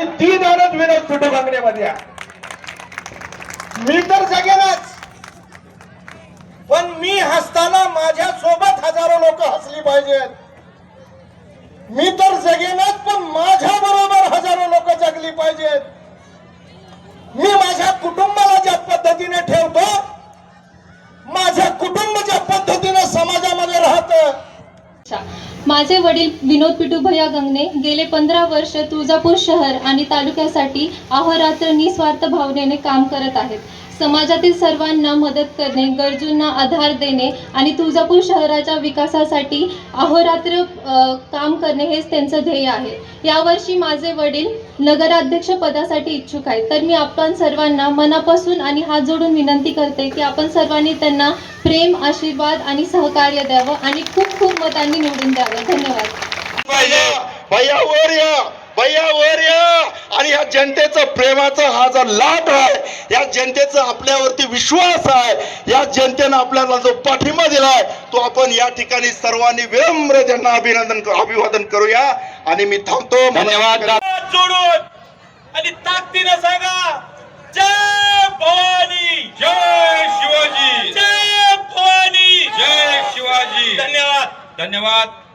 आणि ती दानच विनोद पिटू कांगण्यामध्ये मी तर जगेनच पण मी हसताना माझ्या सोबत हजारो लोक हसली पाहिजेत. मी तर जगेनच पण माझ्या बरोबर हजारो लोक जगली पाहिजेत. मी माझ्या कुटुंब अच्छा. माझे वडील विनोद पिटू भैया गंगणे गेले पंधरा वर्ष तुळजापूर शहर आणि तालुक्यासाठी अहोरात्र निस्वार्थ भावनेने काम करत आहेत समाजातील सर्वांना मदत करणे गरजूंना आधार देणे आणि तुळजापूर शहराच्या विकासासाठी अहोरात्र काम करणे हेच त्यांचं ध्येय आहे यावर्षी माझे वडील नगराध्यक्ष पदासाठी इच्छुक आहेत तर मी आपण सर्वांना मनापासून आणि हात जोडून विनंती करते की आपण सर्वांनी त्यांना प्रेम आशीर्वाद आणि सहकार्य द्यावं आणि खूप खूप मतांनी निवडून द्यावं. धन्यवाद. या आणि या जनतेचं प्रेमाचा हा जो लाट आहे या जनतेचा आपल्यावरती विश्वास आहे या जनतेनं आपल्याला जो पाठिंबा दिलाय तो आपण या ठिकाणी सर्वांनी विनम्र त्यांना अभिनंदन अभिवादन करूया. आणि मी थांबतो. धन्यवाद हात जोडून आणि ताकदीनं सांगा जय भवानी. जय शिवाजी. जय भवानी. जय शिवाजी. धन्यवाद. धन्यवाद.